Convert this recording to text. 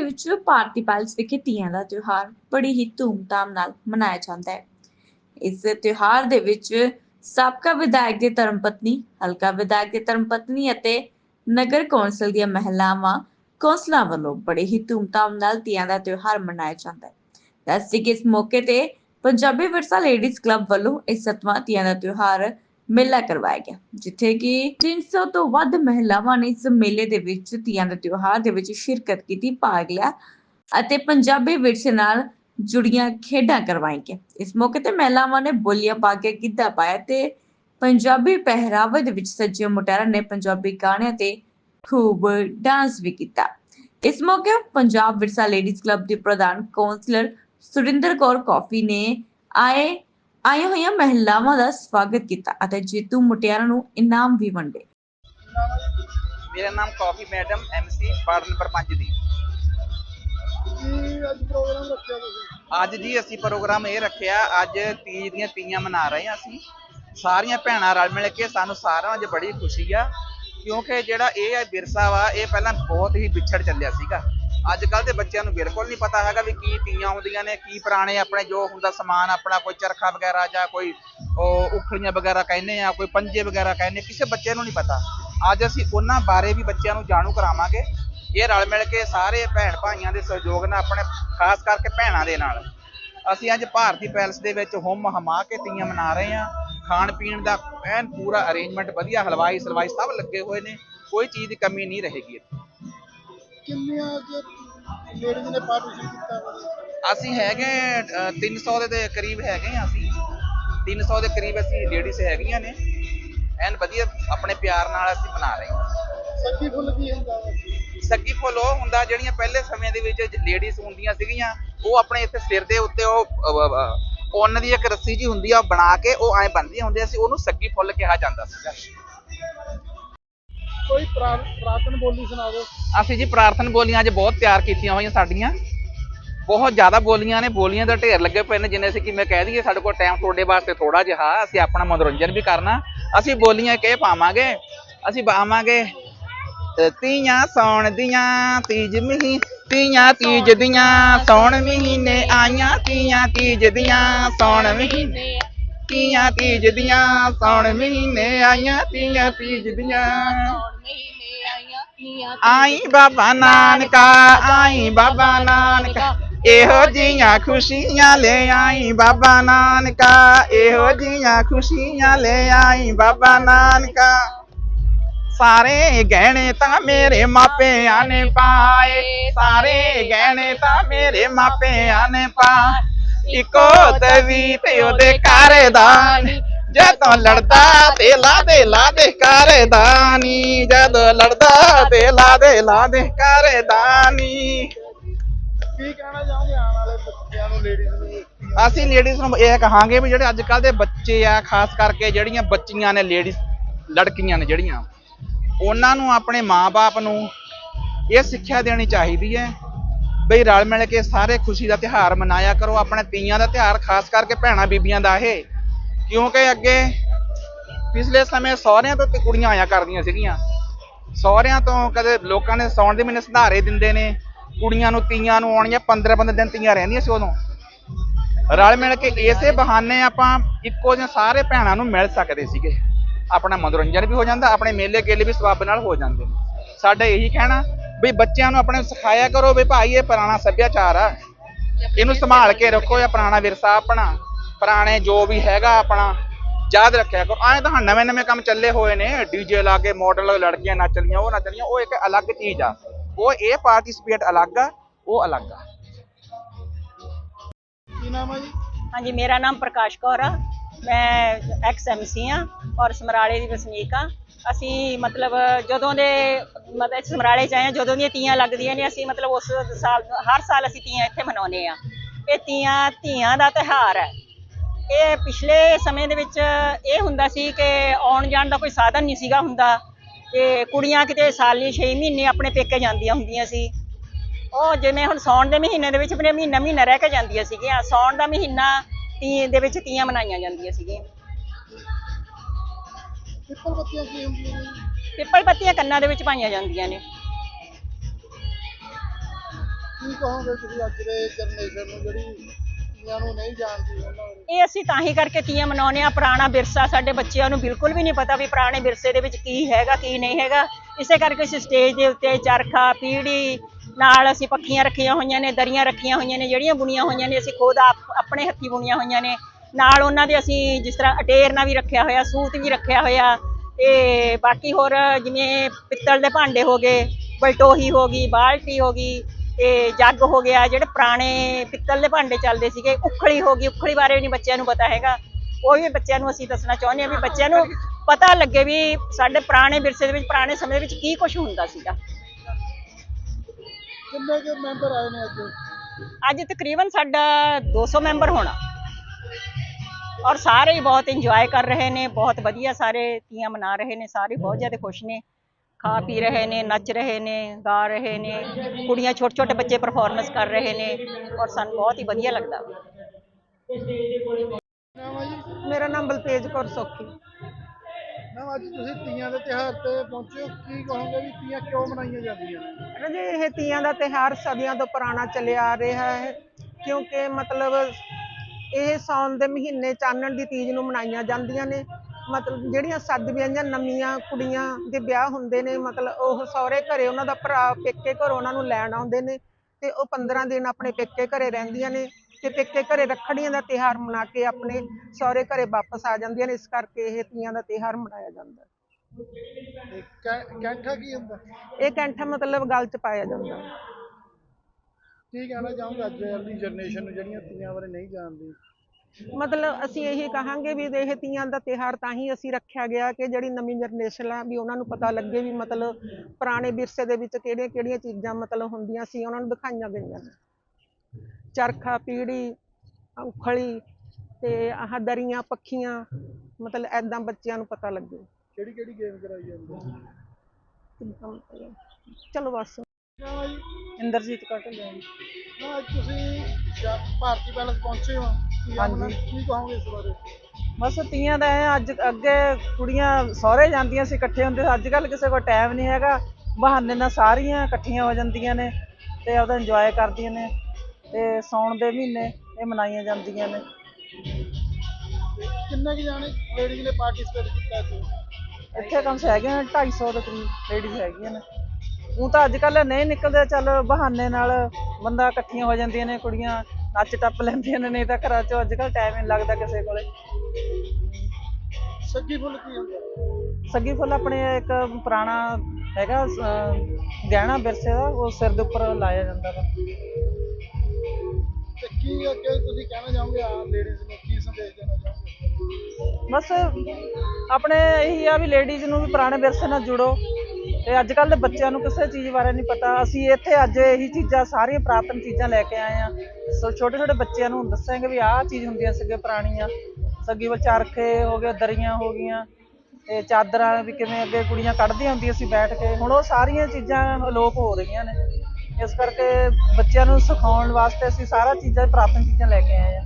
ਸਮਰਾਲਾ ਦੇ ਵਿੱਚ ਭਾਰਤੀ ਪੈਲਸ ਵਿਖੇ ਤੀਆਂ ਦਾ ਤਿਉਹਾਰ ਬੜੀ ਹੀ ਧੂਮਧਾਮ ਨਾਲ ਮਨਾਇਆ ਜਾਂਦਾ ਹੈ। ਇਸ ਤਿਉਹਾਰ ਦੇ ਵਿੱਚ ਸਾਬਕਾ ਵਿਧਾਇਕ ਦੀ ਧਰਮਪਤਨੀ, ਹਲਕਾ ਵਿਧਾਇਕ ਦੀ ਧਰਮਪਤਨੀ ਅਤੇ ਨਗਰ ਕੌਂਸਲ ਦੀਆਂ ਮਹਿਲਾਵਾਂ, ਕੌਂਸਲਾਂ ਵੱਲੋਂ ਬੜੇ ਹੀ ਧੂਮਧਾਮ ਨਾਲ ਤੀਆਂ ਦਾ ਤਿਉਹਾਰ ਮਨਾਇਆ ਜਾਂਦਾ ਹੈ। ਦੱਸਦੀ ਕਿ ਇਸ ਮੌਕੇ ਤੇ ਪੰਜਾਬੀ ਵਿਰਸਾ ਲੇਡੀਜ਼ ਕਲੱਬ ਵੱਲੋਂ ਇਸ ਸਤਵਾਂ ਤੀਆਂ ਦਾ ਤਿਉਹਾਰ ਮੇਲਾ ਕਰਵਾਇਆ ਗਿਆ, ਜਿੱਥੇ ਕਿ 300 ਤੋਂ ਵੱਧ ਮਹਿਲਾਵਾਂ ਨੇ ਇਸ ਮੇਲੇ ਦੇ ਵਿੱਚ ਤੀਆਂ ਦੇ ਤਿਉਹਾਰ ਦੇ ਵਿੱਚ ਸ਼ਿਰਕਤ ਕੀਤੀ, ਭਾਗ ਲਿਆ ਅਤੇ ਪੰਜਾਬੀ ਵਿਰਸੇ ਨਾਲ ਜੁੜੀਆਂ ਖੇਡਾਂ ਕਰਵਾਈਆਂ। ਇਸ ਮੌਕੇ ਤੇ ਮਹਿਲਾਵਾਂ ਨੇ ਬੋਲੀਆਂ ਪਾ ਕੇ ਗਿੱਧਾ ਪਾਇਆ ਤੇ ਪੰਜਾਬੀ ਪਹਿਰਾਵੇ ਦੇ ਵਿੱਚ ਸੱਜੇ ਮੁਟਿਆਰਾਂ ਨੇ ਪੰਜਾਬੀ ਗਾਣਿਆਂ ਤੇ ਖੂਬ ਡਾਂਸ ਵੀ ਕੀਤਾ। ਇਸ ਮੌਕੇ ਪੰਜਾਬ ਵਿਰਸਾ ਲੇਡੀਜ਼ ਕਲੱਬ ਦੀ ਪ੍ਰਧਾਨ ਕੌਂਸਲਰ ਸੁਰਿੰਦਰ ਕੌਰ ਕੌਫੀ ਨੇ ਆਏ ਆਈਆਂ ਹੋਈਆਂ ਮਹਿਲਾਵਾਂ ਦਾ ਸਵਾਗਤ ਕੀਤਾ ਅਤੇ ਜੇਤੂ ਮੁਟਿਆਰਾਂ ਨੂੰ ਇਨਾਮ ਵੀ ਵੰਡੇ। ਮੇਰਾ ਨਾਮ ਕਾਫੀ ਮੈਡਮ ਐਮਸੀ ਵਾਰਡ ਨੰਬਰ 5 ਦੀ। ਅੱਜ ਪ੍ਰੋਗਰਾਮ ਰੱਖਿਆ ਤੁਸੀਂ ਅੱਜ ਜੀ ਅਸੀਂ ਪ੍ਰੋਗਰਾਮ ਇਹ ਰੱਖਿਆ, ਅੱਜ ਤੀਜ ਦੀਆਂ ਤੀਆਂ ਮਨਾ ਰਹੇ ਹਾਂ ਅਸੀਂ। ਸਾਰੀਆਂ ਭੈਣਾਂ ਰਲ ਮਿਲ ਕੇ ਸਾਨੂੰ ਸਾਰਿਆਂ ਅੱਜ ਬੜੀ ਖੁਸ਼ੀ ਆ, ਕਿਉਂਕਿ ਜਿਹੜਾ ਇਹ ਆ ਵਿਰਸਾ ਵਾ, ਇਹ ਪਹਿਲਾਂ ਬਹੁਤ ਹੀ ਵਿਛੜ ਚੱਲਿਆ ਸੀਗਾ। ਅੱਜ ਕੱਲ ਦੇ ਬੱਚਿਆਂ ਨੂੰ ਬਿਲਕੁਲ ਨਹੀਂ ਪਤਾ ਹੈਗਾ ਵੀ ਕੀ ਤੀਆਂ ਹੁੰਦੀਆਂ ਨੇ, ਕੀ ਪੁਰਾਣੇ ਆਪਣੇ ਜੋ ਹੁੰਦਾ ਸਮਾਨ, ਆਪਣਾ ਕੋਈ ਚਰਖਾ ਵਗੈਰਾ ਜਾਂ ਕੋਈ, ਉਹ ਉਖਲੀਆਂ ਵਗੈਰਾ ਕਹਿੰਦੇ ਆ, ਕੋਈ ਪੰਜੇ ਵਗੈਰਾ ਕਹਿੰਦੇ, ਕਿਸੇ ਬੱਚੇ ਨੂੰ ਨਹੀਂ ਪਤਾ। ਅੱਜ ਅਸੀਂ ਉਹਨਾਂ ਬਾਰੇ ਵੀ ਬੱਚਿਆਂ ਨੂੰ ਜਾਣੂ ਕਰਾਵਾਂਗੇ। ਇਹ ਰਲ ਮਿਲ ਕੇ ਸਾਰੇ ਭੈਣ ਭਾਈਆਂ ਦੇ ਸਹਿਯੋਗ ਨਾਲ ਆਪਣੇ, ਖਾਸ ਕਰਕੇ ਭੈਣਾਂ ਦੇ ਨਾਲ। ਅਸੀਂ ਅੱਜ ਭਾਰਤੀ ਪੈਲਸ ਦੇ ਵਿੱਚ ਹੁਮ ਹਮਾ ਕੇ ਤੀਆਂ ਮਨਾ ਰਹੇ ਹਾਂ। ਖਾਣ ਪੀਣ ਦਾ ਐਨ ਪੂਰਾ ਅਰੇਂਜਮੈਂਟ ਵਧੀਆ ਹਲਵਾਈ ਸਲਵਾਈ ਸਭ ਲੱਗੇ ਹੋਏ ਨੇ। ਕੋਈ ਚੀਜ਼ ਦੀ ਕਮੀ ਨਹੀਂ ਰਹੇਗੀ ਕਿੰਨੀਆਂ ਕਿ ਲੇਡੀਜ਼ ਨੇ ਪਾਰਟਿਸਿਪੇਟ ਕੀਤਾ ਵਾ? ਅਸੀਂ ਹੈਗੇ ਅ, 300 ਦੇ ਦੇ ਕਰੀਬ ਹੈਗੇ ਹਾਂ ਅਸੀਂ। 300 ਦੇ ਕਰੀਬ ਅਸੀਂ ਲੇਡੀਜ਼ ਹੈਗੀਆਂ ਨੇ। ਐਨ ਵਧੀਆ ਆਪਣੇ ਪਿਆਰ ਨਾਲ ਅਸੀਂ ਮਨਾ ਰਹੇ ਹਾਂ। ਸੱਗੀ ਫੁੱਲ ਕੀ ਹੁੰਦਾ ਵਾ? ਸੱਗੀ ਫੁੱਲ ਉਹ ਹੁੰਦਾ ਜਿਹੜੀਆਂ ਪਹਿਲੇ ਸਮੇਂ ਦੇ ਵਿੱਚ ਲੇਡੀਜ਼ ਹੁੰਦੀਆਂ ਸੀਗੀਆਂ ਉਹ ਆਪਣੇ ਇੱਥੇ ਸਿਰ ਦੇ ਉੱਤੇ ਉਹ ਅ, ਅ, ਅ, ਉੱਨ ਦੀ ਇੱਕ ਰੱਸੀ ਜੀ ਹੁੰਦੀ ਆ ਉਹ ਬਣਾ ਕੇ ਉਹ ਐਂ ਬੰਨ੍ਹਦੀਆਂ ਹੁੰਦੀਆਂ ਸੀ ਉਹਨੂੰ ਸੱਗੀ ਫੁੱਲ ਕਿਹਾ ਜਾਂਦਾ ਸੀਗਾ। ਕੋਈ ਪ੍ਰਾ- ਪ੍ਰਾਤਨ ਬੋਲੀ ਸੁਣਾ ਦਿਓ। ਅਸੀਂ ਜੀ ਪ੍ਰਾਰਥਨਾ ਬੋਲੀਆਂ ਅੱਜ ਬਹੁਤ ਤਿਆਰ ਕੀਤੀਆਂ ਹੋਈਆਂ ਸਾਡੀਆਂ। ਬਹੁਤ ਜ਼ਿਆਦਾ ਬੋਲੀਆਂ ਨੇ ਬੋਲੀਆਂ ਦਾ ਢੇਰ ਲੱਗੇ ਪਏ ਨੇ ਜਿੰਨੇ ਅਸੀਂ ਕਿਵੇਂ ਕਹਿ ਦਈਏ ਸਾਡੇ ਕੋਲ ਟਾਈਮ ਤੁਹਾਡੇ ਵਾਸਤੇ ਥੋੜਾ ਜਿਹਾ ਅਸੀਂ ਆਪਣਾ ਮਨੋਰੰਜਨ ਵੀ ਕਰਨਾ। ਅਸੀਂ ਬੋਲੀਆਂ ਕਿਹ ਪਾਵਾਂਗੇ? ਅਸੀਂ ਪਾਵਾਂਗੇ ਅ, ਤੀਆਂ ਸੌਣ ਦੀਆਂ ਤੀਜ ਮਹੀ ਤੀਆਂ ਤੀਜ ਦੀਆਂ ਸੌਣ ਮਹੀਨੇ ਆਈਆਂ ਤੀਆਂ ਤੀਜ ਦੀਆਂ ਸੌਣ ਮਹੀਨੇ ਤੀਆਂ ਤੀਜਦੀਆਂ, ਸੌਣ ਮਹੀਨੇ ਆਈਆਂ ਤੀਆਂ ਤੀਜਦੀਆਂ ਆਈ ਬਾਬਾ ਨਾਨਕਾ, ਆਈ ਬਾਬਾ ਨਾਨਕਾ, ਇਹੋ ਜੀਆਂ ਖੁਸ਼ੀਆਂ ਲੈ ਆਈ ਬਾਬਾ ਨਾਨਕਾ, ਇਹੋ ਜੀਆਂ ਖੁਸ਼ੀਆਂ ਲੈ ਆਈ ਬਾਬਾ ਨਾਨਕਾ। ਸਾਰੇ ਗਹਿਣੇ ਤਾਂ ਮੇਰੇ ਮਾਪਿਆਂ ਨੇ ਪਾਏ, ਸਾਰੇ ਗਹਿਣੇ ਤਾਂ ਮੇਰੇ ਮਾਪਿਆਂ ਨੇ ਪਾ ਇੱਕੋ ਤਵੀ ਤੇ ਉਹਦੇ ਘਰਦਾਨ ਜਦੋਂ ਲੜਦਾ ਤੇ ਲਾ ਦੇ ਲਾ ਦੇ ਘਰਦਾਨੀ ਜਦੋਂ ਲੜਦਾ ਤੇ ਲਾ ਦੇ ਲਾ ਦੇ ਘਰਦਾਨੀ ਕੀ ਕਹਿਣਾ ਚਾਹੋਗੇ ਆਉਣ ਵਾਲੇ ਬੱਚਿਆਂ ਨੂੰ ਲੇਡੀਜ਼ ਨੂੰ? ਅਸੀਂ ਲੇਡੀਜ਼ ਨੂੰ ਇਹ ਕਹਾਂਗੇ ਵੀ ਜਿਹੜੇ ਅੱਜ ਕੱਲ ਦੇ ਬੱਚੇ ਆ ਖਾਸ ਕਰਕੇ ਜਿਹੜੀਆਂ ਬੱਚੀਆਂ ਨੇ ਲੇਡੀਜ਼ ਲੜਕੀਆਂ ਨੇ ਜਿਹੜੀਆਂ ਉਹਨਾਂ ਨੂੰ ਆਪਣੇ ਮਾਪੇ ਨੂੰ ਇਹ ਸਿੱਖਿਆ ਦੇਣੀ ਚਾਹੀਦੀ ਹੈ। ਬਈ ਰਲ ਮਿਲ ਕੇ ਸਾਰੇ ਖੁਸ਼ੀ ਦਾ ਤਿਉਹਾਰ ਮਨਾਇਆ ਕਰੋ, ਆਪਣੇ ਤੀਆਂ ਦਾ ਤਿਉਹਾਰ ਖਾਸ ਕਰਕੇ ਭੈਣਾਂ ਬੀਬੀਆਂ ਦਾ ਇਹ। ਕਿਉਂਕਿ ਅੱਗੇ ਪਿਛਲੇ ਸਮੇਂ ਸਹੁਰਿਆਂ ਤੋਂ ਤੇ ਕੁੜੀਆਂ ਆਇਆ ਕਰਦੀਆਂ ਸੀਗੀਆਂ। ਸਹੁਰਿਆਂ ਤੋਂ ਕਦੇ ਲੋਕਾਂ ਨੇ ਸੌਣ ਦੇ ਮਹੀਨੇ ਸੰਧਾਰੇ ਦਿੰਦੇ ਨੇ, ਕੁੜੀਆਂ ਨੂੰ, ਤੀਆਂ ਨੂੰ ਆਉਣੀਆਂ 15 15 ਦਿਨ ਤੀਆਂ ਰਹਿੰਦੀਆਂ ਸੀ ਉਦੋਂ। ਰਲ ਮਿਲ ਕੇ ਇਸੇ ਬਹਾਨੇ ਆਪਾਂ ਇੱਕੋ ਜਿਹੇ ਸਾਰੇ ਭੈਣਾਂ ਨੂੰ ਮਿਲ ਸਕਦੇ ਸੀਗੇ। ਆਪਣਾ ਮਨੋਰੰਜਨ ਵੀ ਹੋ ਜਾਂਦਾ, ਆਪਣੇ ਮੇਲੇ ਗੇਲੇ ਵੀ ਸਵਾਬ ਨਾਲ ਹੋ ਜਾਂਦੇ ਨੇ। ਸਾਡਾ ਇਹੀ ਕਹਿਣਾ ਵੀ ਬੱਚਿਆਂ ਨੂੰ ਆਪਣੇ ਸਿਖਾਇਆ ਕਰੋ ਵੀ ਭਾਈ ਇਹ ਪੁਰਾਣਾ ਸੱਭਿਆਚਾਰ ਆ। ਇਹਨੂੰ ਸੰਭਾਲ ਕੇ ਰੱਖੋ ਇਹ ਪੁਰਾਣਾ ਵਿਰਸਾ ਆਪਣਾ। ਪੁਰਾਣੇ ਜੋ ਵੀ ਹੈਗਾ ਆਪਣਾ ਯਾਦ ਰੱਖਿਆ ਕਰੋ। ਐਂ ਤਾਂ ਨਵੇਂ ਨਵੇਂ ਕੰਮ ਚੱਲੇ ਹੋਏ ਨੇ ਡੀਜੇ ਲਾ ਕੇ ਮਾਡਲ ਲੜਕੀਆਂ ਨੱਚਦੀਆਂ ਉਹ ਨੱਚਦੀਆਂ ਉਹ ਇੱਕ ਅਲੱਗ ਚੀਜ਼ ਆ। ਉਹ ਇਹ ਪਾਰਟਿਸਿਪੇਟ ਅਲੱਗ ਆ ਉਹ ਅਲੱਗ ਆ। ਕੀ ਨਾਮ ਹੈ ਜੀ? ਹਾਂਜੀ ਮੇਰਾ ਨਾਮ ਪ੍ਰਕਾਸ਼ ਕੌਰ ਆ। ਮੈਂ ਐਕਸ ਐਮਸੀ ਆ ਔਰ ਸਮਰਾਲੇ ਦੀ ਵਸਨੀਕ ਆ। ਅਸੀਂ ਮਤਲਬ ਜਦੋਂ ਦੇ ਮਤਲਬ ਸਮਰਾਲੇ ਚ ਆਏ ਹਾਂ ਜਦੋਂ ਦੀਆਂ ਤੀਆਂ ਲੱਗਦੀਆਂ ਨੇ, ਅਸੀਂ ਮਤਲਬ ਉਸ ਸਾਲ, ਹਰ ਸਾਲ ਅਸੀਂ ਤੀਆਂ ਇੱਥੇ ਮਨਾਉਂਦੇ ਆ। ਇਹ ਤੀਆਂ, ਧੀਆਂ ਦਾ ਤਿਉਹਾਰ ਹੈ। ਇਹ ਪਿਛਲੇ ਸਮੇਂ ਦੇ ਵਿੱਚ ਇਹ ਹੁੰਦਾ ਸੀ ਕਿ ਆਉਣ ਜਾਣ ਦਾ ਕੋਈ ਸਾਧਨ ਨਹੀਂ ਸੀਗਾ ਹੁੰਦਾ। ਤੇ ਕੁੜੀਆਂ ਕਿਤੇ ਸਾਲੀ 6 ਮਹੀਨੇ ਆਪਣੇ ਪੇਕੇ ਜਾਂਦੀਆਂ ਹੁੰਦੀਆਂ ਸੀ। ਉਹ ਜਿਵੇਂ ਹੁਣ ਸੌਣ ਦੇ ਮਹੀਨੇ ਦੇ ਵਿੱਚ ਆਪਣੇ ਮਹੀਨਾ ਮਹੀਨਾ ਰਹਿ ਕੇ ਜਾਂਦੀਆਂ ਸੀਗੀਆਂ। ਸੌਣ ਦਾ ਮਹੀਨਾ ਤੀ ਦੇ ਵਿੱਚ ਤੀਆਂ ਮਨਾਈਆਂ ਜਾਂਦੀਆਂ ਸੀਗੀਆਂ। ਪਿੱਪਲ ਬੱਤੀਆਂ ਕੀ ਹੁੰਦੀਆਂ ਨੇ? ਜੀ? ਪਿੱਪਲ ਪੱਤੀਆਂ ਕੰਨਾਂ ਦੇ ਵਿੱਚ ਪਾਈਆਂ ਜਾਂਦੀਆਂ ਨੇ। ਕੀ ਕਹੋਗੇ ਤੁਸੀਂ ਅੱਜ ਦੇ ਜਨਰੇਸ਼ਨ ਨੂੰ ਜਿਹੜੀ ਤੀਆਂ ਨੂੰ ਨਹੀਂ ਜਾਣਦੀ ਉਹਨਾਂ ਬਾਰੇ? ਇਹ ਅਸੀਂ ਤਾਂ ਹੀ ਕਰਕੇ ਤੀਆਂ ਮਨਾਉਂਦੇ ਆ ਪੁਰਾਣਾ ਵਿਰਸਾ ਸਾਡੇ ਬੱਚਿਆਂ ਨੂੰ ਬਿਲਕੁਲ ਵੀ ਨਹੀਂ ਪਤਾ ਵੀ ਪੁਰਾਣੇ ਵਿਰਸੇ ਦੇ ਵਿੱਚ ਕੀ ਹੈਗਾ ਕੀ ਨਹੀਂ ਹੈਗਾ। ਇਸੇ ਕਰਕੇ ਅਸੀਂ ਸਟੇਜ ਦੇ ਉੱਤੇ ਚਰਖਾ ਪੀੜੀ ਨਾਲ ਅਸੀਂ ਪੱਖੀਆਂ ਰੱਖੀਆਂ ਹੋਈਆਂ ਨੇ, ਦਰੀਆਂ ਰੱਖੀਆਂ ਹੋਈਆਂ ਨੇ, ਜਿਹੜੀਆਂ ਬੁਣੀਆਂ ਹੋਈਆਂ ਨੇ, ਅਸੀਂ ਖੁਦ ਆਪਣੇ ਹੱਥੀਂ ਬੁਣੀਆਂ ਹੋਈਆਂ ਨੇ। ਨਾਲ ਉਹਨਾਂ ਦੇ ਅਸੀਂ ਜਿਸ ਤਰ੍ਹਾਂ ਅਟੇਰਨਾ ਵੀ ਰੱਖਿਆ ਹੋਇਆ, ਸੂਤ ਵੀ ਰੱਖਿਆ ਹੋਇਆ, ਤੇ ਬਾਕੀ ਹੋਰ ਜਿਵੇਂ ਪਿੱਤਲ ਦੇ ਭਾਂਡੇ ਹੋ ਗਏ, ਬਲਟੋਹੀ ਹੋ ਗਈ, ਬਾਲਟੀ ਹੋ ਗਈ, ਤੇ ਜੱਗ ਹੋ ਗਿਆ, ਜਿਹੜੇ ਪੁਰਾਣੇ ਪਿੱਤਲ ਦੇ ਭਾਂਡੇ ਚੱਲਦੇ ਸੀਗੇ, ਉਖਲੀ ਹੋ ਗਈ, ਉਖਲੀ ਬਾਰੇ ਵੀ ਨਹੀਂ ਬੱਚਿਆਂ ਨੂੰ ਪਤਾ ਹੈਗਾ। ਉਹ ਵੀ ਬੱਚਿਆਂ ਨੂੰ ਅਸੀਂ ਦੱਸਣਾ ਚਾਹੁੰਦੇ ਹਾਂ ਵੀ ਬੱਚਿਆਂ ਨੂੰ ਪਤਾ ਲੱਗੇ ਵੀ ਸਾਡੇ ਪੁਰਾਣੇ ਵਿਰਸੇ ਦੇ ਵਿੱਚ, ਪੁਰਾਣੇ ਸਮੇਂ ਦੇ ਵਿੱਚ ਕੀ ਕੁਝ ਹੁੰਦਾ ਸੀਗਾ। ਕਿੰਨੇ ਕੁ ਮੈਂਬਰ ਆਏ ਨੇ ਅੱਜ ਅੱਜ ਤਕਰੀਬਨ ਸਾਡਾ 200 ਮੈਂਬਰ ਹੋਣਾ। ਔਰ ਸਾਰੇ ਹੀ ਬਹੁਤ ਇੰਜੋਏ ਕਰ ਰਹੇ ਨੇ ਬਹੁਤ ਵਧੀਆ ਸਾਰੇ ਤੀਆਂ ਮਨਾ ਰਹੇ ਨੇ ਸਾਰੇ ਬਹੁਤ ਜ਼ਿਆਦਾ ਖੁਸ਼ ਨੇ। ਖਾ ਪੀ ਰਹੇ ਨੇ ਨੱਚ ਰਹੇ ਨੇ ਗਾ ਰਹੇ ਨੇ ਕੁੜੀਆਂ ਛੋਟੇ ਛੋਟੇ ਬੱਚੇ ਪਰਫਾਰਮੈਂਸ ਕਰ ਰਹੇ ਨੇ ਔਰ ਸਾਨੂੰ ਬਹੁਤ ਹੀ ਵਧੀਆ ਲੱਗਦਾ। ਮੇਰਾ ਨਾਮ ਬਲਤੇਜ ਕੌਰ ਸੋਖੀ। ਨਾਮ ਅੱਜ ਤੁਸੀਂ ਤੀਆਂ ਦੇ ਤਿਉਹਾਰ ਤੇ ਪਹੁੰਚੇ ਹੋ। ਕੀ ਕਹੋਗੇ ਵੀ ਤੀਆਂ ਕਿਉਂ ਮਨਾਈਆਂ ਜਾਂਦੀਆਂ ਨੇ? ਰਾਜੇ ਇਹ ਤੀਆਂ ਦਾ ਤਿਹਾਰ ਸਦੀਆਂ ਤੋਂ ਪੁਰਾਣਾ ਚੱਲਿਆ ਆ ਰਿਹਾ ਹੈ, ਕਿਉਂਕਿ ਮਤਲਬ ਇਹ ਸਾਉਣ ਦੇ ਮਹੀਨੇ ਚਾਨਣ ਦੀ ਤੀਜ ਨੂੰ ਮਨਾਈਆਂ ਜਾਂਦੀਆਂ ਨੇ। ਮਤਲਬ ਜਿਹੜੀਆਂ ਸੱਜ ਵਿਆਹੀਆਂ ਨਵੀਆਂ ਕੁੜੀਆਂ ਦੇ ਵਿਆਹ ਹੁੰਦੇ ਨੇ, ਮਤਲਬ ਉਹ ਸਹੁਰੇ ਘਰੇ ਉਹਨਾਂ ਦਾ ਭਰਾ ਪੇਕੇ ਘਰੋਂ ਉਹਨਾਂ ਨੂੰ ਲੈਣ ਆਉਂਦੇ ਨੇ ਤੇ ਉਹ 15 ਦਿਨ ਆਪਣੇ ਪੇਕੇ ਘਰੇ ਰਹਿੰਦੀਆਂ ਨੇ। ਤੇ ਪੇਕੇ ਘਰੇ ਰੱਖੜੀਆਂ ਦਾ ਤਿਹਾਰ ਮਨਾ ਕੇ ਆਪਣੇ ਸਹੁਰੇ ਘਰੇ ਵਾਪਸ ਆ ਜਾਂਦੀਆਂ ਨੇ ਇਸ ਕਰਕੇ ਇਹ ਤੀਆਂ ਦਾ ਤਿਹਾਰ ਮਨਾਇਆ ਜਾਂਦਾ। ਹੈ ਤੇ ਕੈ- ਕੈਂਠਾ ਕੀ ਹੁੰਦਾ? ਇਹ ਕੈਂਠਾ ਮਤਲਬ ਗਲ ਚ ਪਾਇਆ ਜਾਂਦਾ। ਹੈ ਕੀ ਕਹਿਣਾ ਚਾਹੋਗੇ ਅੱਜ ਦੀ ਜਨਰੇਸ਼ਨ ਨੂੰ ਜਿਹੜੀਆਂ ਤੀਆਂ ਬਾਰੇ ਨਹੀਂ ਜਾਣਦੀ? ਮਤਲਬ ਅਸੀਂ ਇਹੀ ਕਹਾਂਗੇ ਵੀ ਇਹ ਤੀਆਂ ਦਾ ਤਿਹਾਰ ਤਾਂ ਹੀ ਅਸੀਂ ਰੱਖਿਆ ਗਿਆ ਕਿ ਜਿਹੜੀ ਨਵੀਂ ਜਨਰੇਸ਼ਨ ਆ ਵੀ ਉਹਨਾਂ ਨੂੰ ਪਤਾ ਲੱਗੇ ਵੀ ਮਤਲਬ ਪੁਰਾਣੇ ਵਿਰਸੇ ਦੇ ਵਿੱਚ ਕਿਹੜੀਆਂ ਕਿਹੜੀਆਂ ਚੀਜ਼ਾਂ ਮਤਲਬ ਹੁੰਦੀਆਂ ਸੀ ਉਹਨਾਂ ਨੂੰ ਦਿਖਾਈਆਂ ਗਈਆਂ ਨੇ। ਚਰਖਾ ਪੀੜੀ ਉਖਲੀ ਤੇ ਆਹ ਦਰੀਆਂ ਪੱਖੀਆਂ ਮਤਲਬ ਐਦਾਂ ਬੱਚਿਆਂ ਨੂੰ ਪਤਾ ਲੱਗੇ। ਕਿਹੜੀ ਕਿਹੜੀ ਗੇਮ ਕਰਾਈ ਜਾਂਦੀ ਹੈ। ਚਲੋ ਬਸ। ਜੀ ਇੰਦਰਜੀਤ ਕਟਲ ਨਾ ਅੱਜ ਤੁਸੀਂ ਸ਼ਾ- ਭਾਰਤੀ ਪੈਲਸ ਪਹੁੰਚੇ ਹੋ। ਤੀਆਂ ਮਨਾਉਣ। ਕੀ ਕਹੋਗੇ ਇਸ ਬਾਰੇ? ਬਸ ਤੀਆਂ ਦਾ ਐਂ ਅੱਜ ਅੱਗੇ ਕੁੜੀਆਂ ਸਹੁਰੇ ਜਾਂਦੀਆਂ ਸੀ ਇਕੱਠੇ ਹੁੰਦੇ ਅੱਜ ਕੱਲ ਕਿਸੇ ਕੋਲ ਟਾਈਮ ਨਹੀਂ ਹੈਗਾ। ਬਹਾਨੇ ਨਾਲ ਸਾਰੀਆਂ ਇਕੱਠੀਆਂ ਹੋ ਜਾਂਦੀਆਂ ਨੇ ਤੇ ਉਹਦਾ ਇੰਜੋਏ ਕਰਦੀਆਂ ਨੇ। ਤੇ ਸੌਣ ਦੇ ਮਹੀਨੇ ਇਹ ਮਨਾਈਆਂ ਜਾਂਦੀਆਂ ਨੇ। ਕਿੰਨੇ ਕੁ ਜਾਣੇ ਲੇਡੀਜ਼ ਨੇ ਪਾਰਟਿਸਿਪੇਟ ਕੀਤਾ ਇੱਥੇ? ਇੱਥੇ ਕਮ ਸੇ ਹੈਗੇ ਨੇ 250 ਦੇ ਕਰੀਬ ਲੇਡੀਜ਼ ਹੈਗੀਆਂ ਨੇ। ਉਹ ਤਾਂ ਅੱਜ ਕੱਲ ਨਹੀਂ ਨਿਕਲਦੇ ਚੱਲ ਬਹਾਨੇ ਨਾਲ ਬੰਦਾ ਇਕੱਠੀਆਂ ਹੋ ਜਾਂਦੀਆਂ ਨੇ ਕੁੜੀਆਂ ਨੱਚ ਟੱਪ ਲੈਂਦੀਆਂ ਨੇ ਨਹੀਂ ਤਾਂ ਘਰਾਂ 'ਚੋਂ ਅੱਜ ਕੱਲ ਟਾਈਮ ਨਹੀਂ ਲੱਗਦਾ ਕਿਸੇ ਕੋਲੇ। ਸੱਗੀ ਫੁੱਲ ਕੀ ਹੁੰਦਾ ਸੱਗੀ ਫੁੱਲ ਆਪਣੇ ਇੱਕ ਪੁਰਾਣਾ ਹੈਗਾ ਗਹਿਣਾ ਵਿਰਸੇ ਦਾ ਉਹ ਸਿਰ ਦੇ ਉੱਪਰ ਲਾਇਆ ਜਾਂਦਾ ਵਾ। ਕੀ ਅੱਗੇ ਤੁਸੀਂ ਕਹਿਣਾ ਚਾਹੋਗੇ? ਆ ਲੇਡੀਜ਼ ਨੂੰ ਕੀ ਸੰਦੇਸ਼ ਦੇਣਾ ਚਾਹੋਗੇ? ਬਸ ਆਪਣੇ ਇਹੀ ਆ ਵੀ ਲੇਡੀਜ਼ ਨੂੰ ਵੀ ਪੁਰਾਣੇ ਵਿਰਸੇ ਨਾਲ ਜੁੜੋ। ਤੇ ਅੱਜ ਕੱਲ ਦੇ ਬੱਚਿਆਂ ਨੂੰ ਕਿਸੇ ਚੀਜ਼ ਬਾਰੇ ਨਹੀਂ ਪਤਾ। ਅਸੀਂ ਇੱਥੇ ਅੱਜ ਇਹੀ ਚੀਜ਼ਾਂ, ਸਾਰੀਆਂ ਪ੍ਰਾਪਤਨ ਚੀਜ਼ਾਂ ਲੈ ਕੇ ਆਏ ਆ ਸੋ ਛੋਟੇ ਛੋਟੇ ਬੱਚਿਆਂ ਨੂੰ ਦੱਸਾਂਗੇ ਵੀ ਆਹ ਚੀਜ਼ ਹੁੰਦੀਆਂ ਸੀਗੇ ਪੁਰਾਣੀਆਂ। ਸੱਗੀ ਵੱਲ ਚਰਖੇ ਹੋ ਗਏ, ਦਰੀਆਂ ਹੋ ਗਈਆਂ। ਤੇ ਚਾਦਰਾਂ ਵੀ ਕਿਵੇਂ ਅੱਗੇ ਕੁੜੀਆਂ ਕੱਢਦੀਆਂ ਹੁੰਦੀਆਂ ਸੀ ਬੈਠ ਕੇ। ਹੁਣ ਉਹ ਸਾਰੀਆਂ ਚੀਜ਼ਾਂ ਅਲੋਪ ਹੋ ਰਹੀਆਂ ਨੇ। ਇਸ ਕਰਕੇ ਬੱਚਿਆਂ ਨੂੰ ਸਿਖਾਉਣ ਵਾਸਤੇ ਅਸੀਂ ਸਾਰਾ ਚੀਜ਼ਾਂ ਪ੍ਰਾਪਤਨ ਚੀਜ਼ਾਂ ਲੈ ਕੇ ਆਏ ਆ